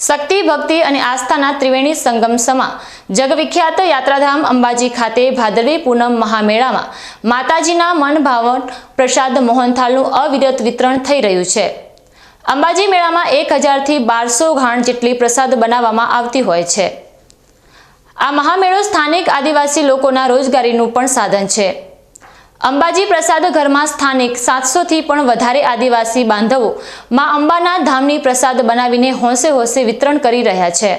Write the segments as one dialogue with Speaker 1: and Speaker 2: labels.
Speaker 1: શક્તિ, ભક્તિ અને આસ્થાના ત્રિવેણી સંગમ સમા. જગવિખ્યાત યાત્રાધામ અંબાજી ખાતે ભાદરવી પૂનમ મહામેળામાં માતાજીના મન ભાવન પ્રસાદ મોહનથાળનું અવિરત વિતરણ થઈ રહ્યું છે. અંબાજી મેળામાં એક હજારથી બારસો ઘાણ જેટલી પ્રસાદ બનાવવામાં આવતી હોય છે. આ મહામેળો સ્થાનિક આદિવાસી લોકોના રોજગારીનું પણ સાધન છે. અંબાજી પ્રસાદ ઘરમાં સ્થાનિક સાતસોથી પણ વધારે આદિવાસી બાંધવો માં અંબાના ધામની પ્રસાદ બનાવીને હોંશે હોંશે વિતરણ કરી રહ્યા છે.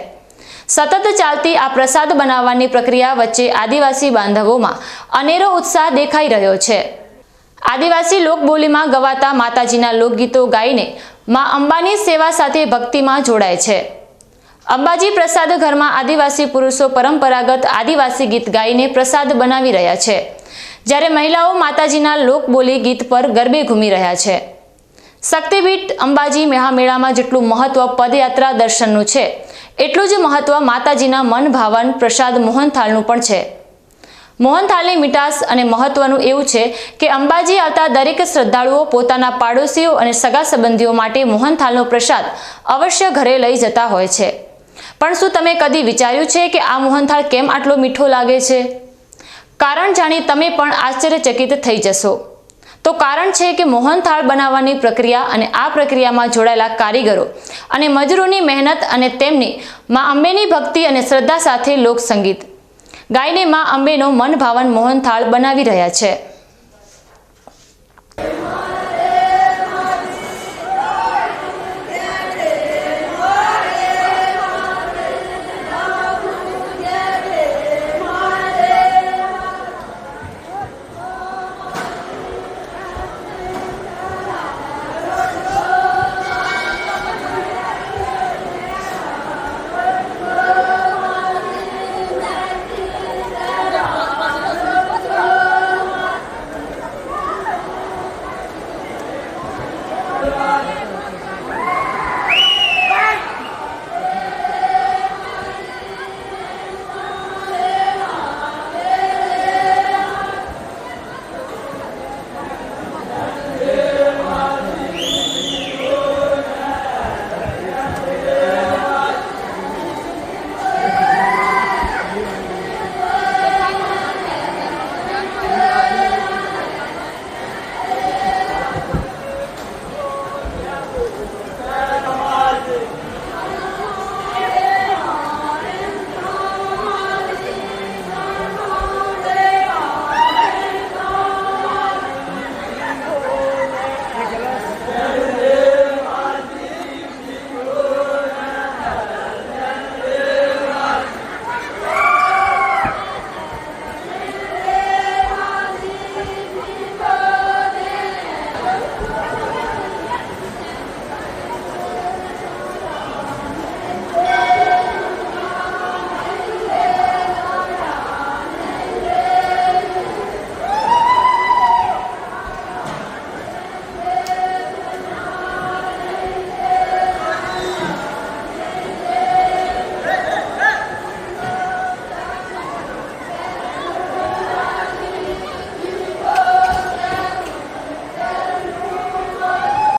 Speaker 1: સતત ચાલતી આ પ્રસાદ બનાવવાની પ્રક્રિયા વચ્ચે આદિવાસી બાંધવોમાં અનેરો ઉત્સાહ દેખાઈ રહ્યો છે. આદિવાસી લોકબોલીમાં ગવાતા માતાજીના લોકગીતો ગાઈને માં અંબાની સેવા સાથે ભક્તિમાં જોડાય છે. અંબાજી પ્રસાદ ઘરમાં આદિવાસી પુરુષો પરંપરાગત આદિવાસી ગીત ગાઈને પ્રસાદ બનાવી રહ્યા છે. જ્યારે મહિલાઓ માતાજીના લોકબોલી ગીત પર ગરબે ઘૂમી રહ્યા છે. શક્તિપીઠ અંબાજી મહામેળામાં જેટલું મહત્વ પદયાત્રા દર્શનનું છે, એટલું જ મહત્વ માતાજીના મન ભાવન પ્રસાદ મોહનથાળનું પણ છે. મોહનથાળની મીઠાશ અને મહત્વનું એવું છે કે અંબાજી આવતા દરેક શ્રદ્ધાળુઓ પોતાના પાડોશીઓ અને સગા સંબંધીઓ માટે મોહનથાળનો પ્રસાદ અવશ્ય ઘરે લઈ જતા હોય છે. પણ શું તમે કદી વિચાર્યું છે કે આ મોહનથાળ કેમ આટલો મીઠો લાગે છે? કારણ જાણી તમે પણ આશ્ચર્યચકિત થઈ જશો. તો કારણ છે કે મોહનથાળ બનાવવાની પ્રક્રિયા અને આ પ્રક્રિયામાં જોડાયેલા કારીગરો અને મજૂરોની મહેનત અને તેમની મા અંબેની ભક્તિ અને શ્રદ્ધા સાથે લોકસંગીત. ગાયને મા અંબેનો મનભાવન મોહનથાળ બનાવી રહ્યા છે.